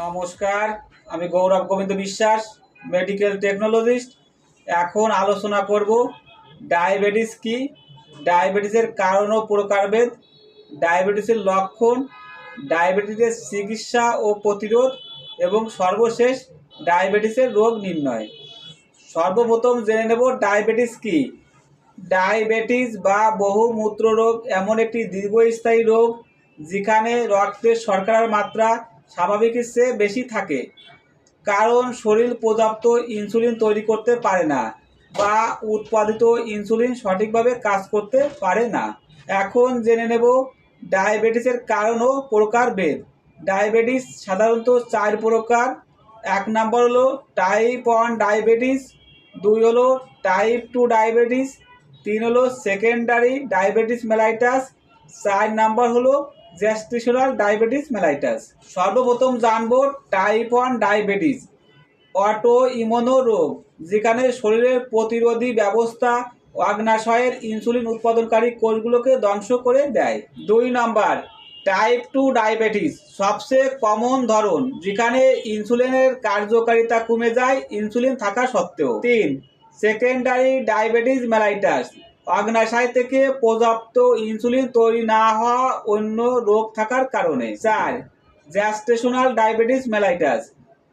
নমস্কার, আমি গৌরব গোবিন্দ বিশ্বাস মেডিকেল টেকনোলজিস্ট এখন আলোচনা করব ডায়াবেটিস কি ডায়াবেটিসের কারণ ও প্রকারভেদ ডায়াবেটিসের লক্ষণ ডায়াবেটিসের চিকিৎসা ও প্রতিরোধ, এবং সর্বশেষ ডায়াবেটিসের রোগ নির্ণয়। সর্বপ্রথম জেনে নেব ডায়াবেটিস কি। ডায়াবেটিস বা বহুমূত্র রোগ এমন একটি দীর্ঘস্থায়ী রোগ, যেখানে রক্তের শর্করার মাত্রা স্বাভাবিকের চেয়ে বেশি থাকে। কারণ শরীর পর্যাপ্ত ইনসুলিন তৈরি করতে পারে না বা উৎপাদিত ইনসুলিন সঠিকভাবে কাজ করতে পারে না। এখন জেনে নেব ডায়াবেটিসের কারণ ও প্রকারভেদ ডায়াবেটিস সাধারণত চার প্রকার। এক নম্বর হলো টাইপ ওয়ান ডায়াবেটিস দুই হলো টাইপ টু ডায়াবেটিস তিন হলো সেকেন্ডারি ডায়াবেটিস মেলাইটাস চার নাম্বার হলো জ্যাস্টিশনাল ডায়াবেটিস মেলাইটাস সর্বপ্রথম জানব type one diabetes auto immune রোগ, যেখানে শরীরের প্রতিরোধী ব্যবস্থা অগ্নাশয়ের ইনসুলিন উৎপাদনকারী কোষগুলোকে ধ্বংস করে দেয়। দুই নম্বর টাইপ টু ডায়াবেটিস সবচেয়ে কমন ধরন, যেখানে ইনসুলিনের কার্যকারিতা কমে যায় ইনসুলিন থাকা সত্ত্বেও। তিন সেকেন্ডারি ডায়াবেটিস মেলাইটাস অগ্নাশয় থেকে পর্যাপ্ত ইনসুলিন তৈরি না হওয়া অন্য রোগ থাকার কারণে। চার জ্যাস্টেশনাল ডায়াবেটিস মেলাইটাস।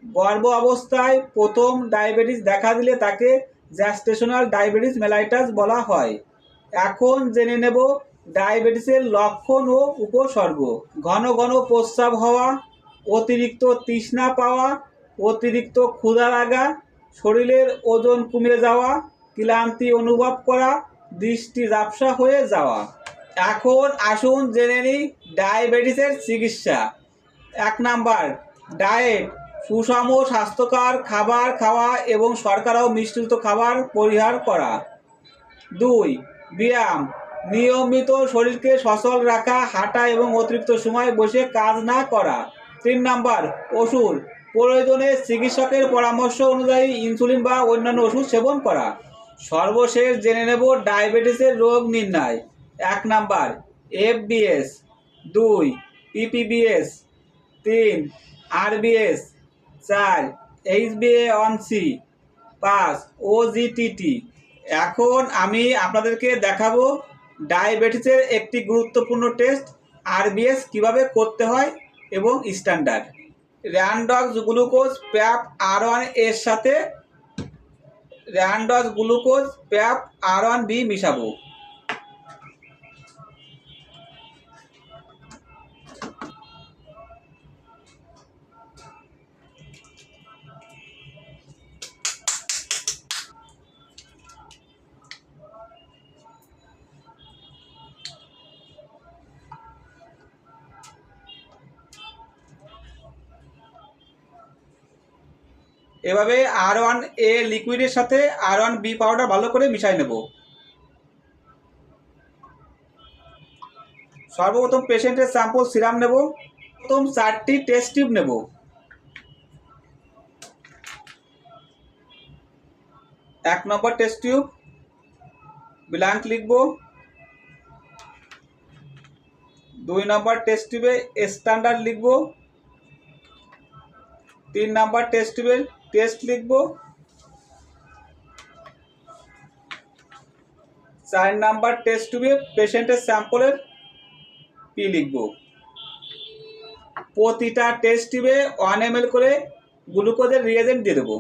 গর্ভ অবস্থায় প্রথম ডায়াবেটিস দেখা দিলে তাকে জ্যাস্টেশনাল ডায়াবেটিস মেলাইটাস বলা হয়। এখন জেনে নেব ডায়াবেটিসের লক্ষণ ও উপসর্গ। ঘন ঘন প্রস্রাব হওয়া, অতিরিক্ত তৃষ্ণা পাওয়া, অতিরিক্ত ক্ষুধা লাগা, শরীরের ওজন কমে যাওয়া, ক্লান্তি অনুভব করা দৃষ্টি ঝাপসা হয়ে যাওয়া। এখন আসুন জেনে নিই ডায়াবেটিসের চিকিৎসা। এক নাম্বার, ডায়েট, সুষম স্বাস্থ্যকর খাবার খাওয়া এবং শর্করা ও মিশ্রিত খাবার পরিহার করা। দুই, ব্যায়াম, নিয়মিত শরীরকে সচল রাখা, হাঁটা এবং অতিরিক্ত সময় বসে কাজ না করা। তিন নাম্বার, ওষুধ, প্রয়োজনে চিকিৎসকের পরামর্শ অনুযায়ী ইনসুলিন বা অন্যান্য ওষুধ সেবন করা। সর্বশেষ জেনে নেব ডায়াবেটিসের রোগ নির্ণয়। এক নাম্বার এফবিএস দুই পিপিবিএস তিন আরবিএস চার এইচবিএ ওয়ান সি পাঁচ ওজিটিটি এখন আমি আপনাদেরকে দেখাবো ডায়াবেটিসের একটি গুরুত্বপূর্ণ টেস্ট আরবিএস কীভাবে করতে হয় এবং standard. Randox glucose PAP R ওয়ানের সাথে Randox glucose PAP R one B মিশাবো। এভাবে আর ওয়ান এ লিকুইডের সাথে আর ওয়ান বি পাউডার ভালো করে মিশাই নেব। সর্বপ্রথম পেশেন্টের স্যাম্পল সিরাম নেব। প্রথম চারটি টেস্ট টিউব নেব। এক নম্বর টেস্ট টিউব ব্ল্যাঙ্ক লিখব। দুই নম্বর টেস্ট টিউবে স্ট্যান্ডার্ড লিখব। তিন নম্বর টেস্ট টিউবের টেস্ট লিখব। চার নাম্বার টেস্ট টিউবে পেশেন্টের স্যাম্পলের পি লিখব। প্রতিটা টেস্ট টিউবে ওয়ান এম করে গ্লুকোজের রিয়েজেন্ট দিয়ে দেবো।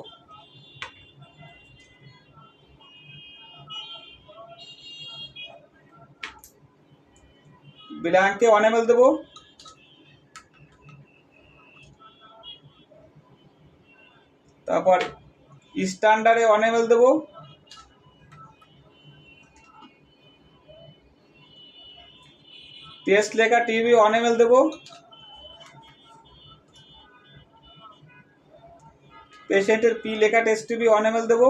ব্ল্যাঙ্কে ওয়ান এম দেবো। তারপর স্ট্যান্ডার্ডে ওয়ান এম দেবো। টেস্ট লেখা টিভি ওয়ান এম দেবো। পেশেন্টের পি লেখা টেস্ট টিভি ওয়ান এম দেবো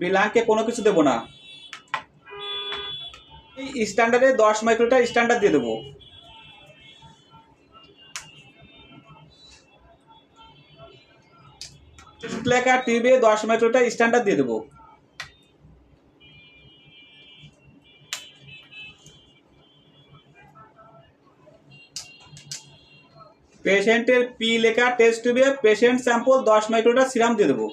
বিলাঙ্কে কোনো কিছু দেবো না। স্ট্যান্ডার্ডে দশ মাইক্রোটার স্ট্যান্ডার্ড দিয়ে দেবো। লেখা টিউবে দশ মাইক্রোটা স্ট্যান্ডার্ড দিয়ে দেবো। পেশেন্টের পি লেখা টেস্ট টিউবে পেশেন্ট স্যাম্পল দশ মাইক্রোটা সিরাম দিয়ে দেবো।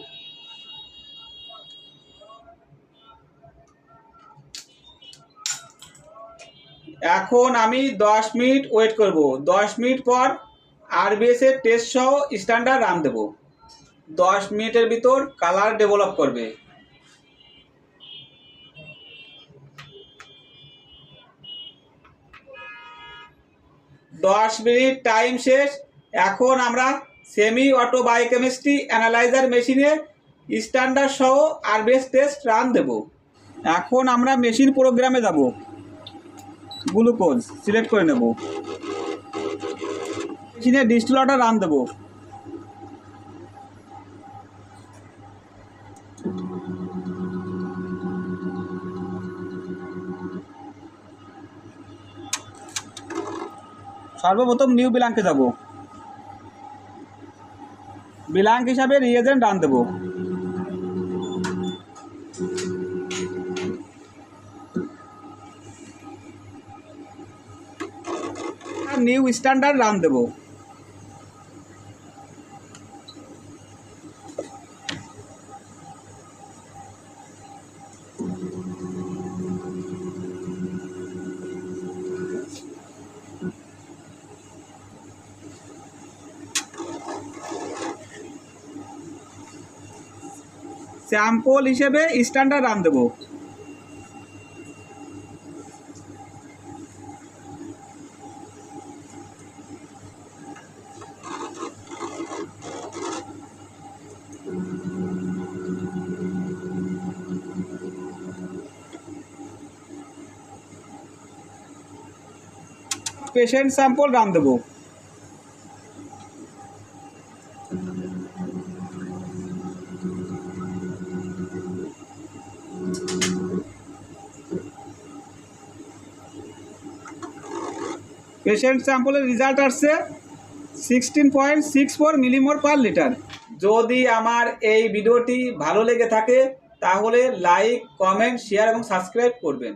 এখন আমি দশ মিনিট ওয়েট করব। দশ মিনিট পর আরবিএস এর টেস্ট সহ স্ট্যান্ডার্ড রান দেবো। দশ মিনিটের ভিতর কালার ডেভেলপ করবে। দশ মিনিট টাইম শেষ। এখন আমরা সেমি অটো বায়োকেমিস্ট্রি অ্যানালাইজার মেশিনে স্ট্যান্ডার্ড সহ আরবিএস টেস্ট রান দেব। এখন আমরা মেশিন প্রোগ্রামে যাব। গ্লুকোজ সিলেক্ট করে নেব। মেশিনে ডিস্টিলটা রান দেব। সর্বপ্রথম নিউ বিলাঙ্কে যাব। বিলাঙ্ক হিসাবে রিয়েজেন্ট ডান দেব। নিউ স্ট্যান্ডার্ড রান দেবো। স্যাম্পল হিসেবে স্ট্যান্ডার্ড রান দেবো। পেশেন্ট স্যাম্পল রান দেবো। পেশেন্ট স্যাম্পলের রেজাল্ট আসছে sixteen point six four millimole per litre যদি আমার এই ভিডিওটি ভালো লেগে থাকে, তাহলে লাইক কমেন্ট শেয়ার এবং সাবস্ক্রাইব করবেন।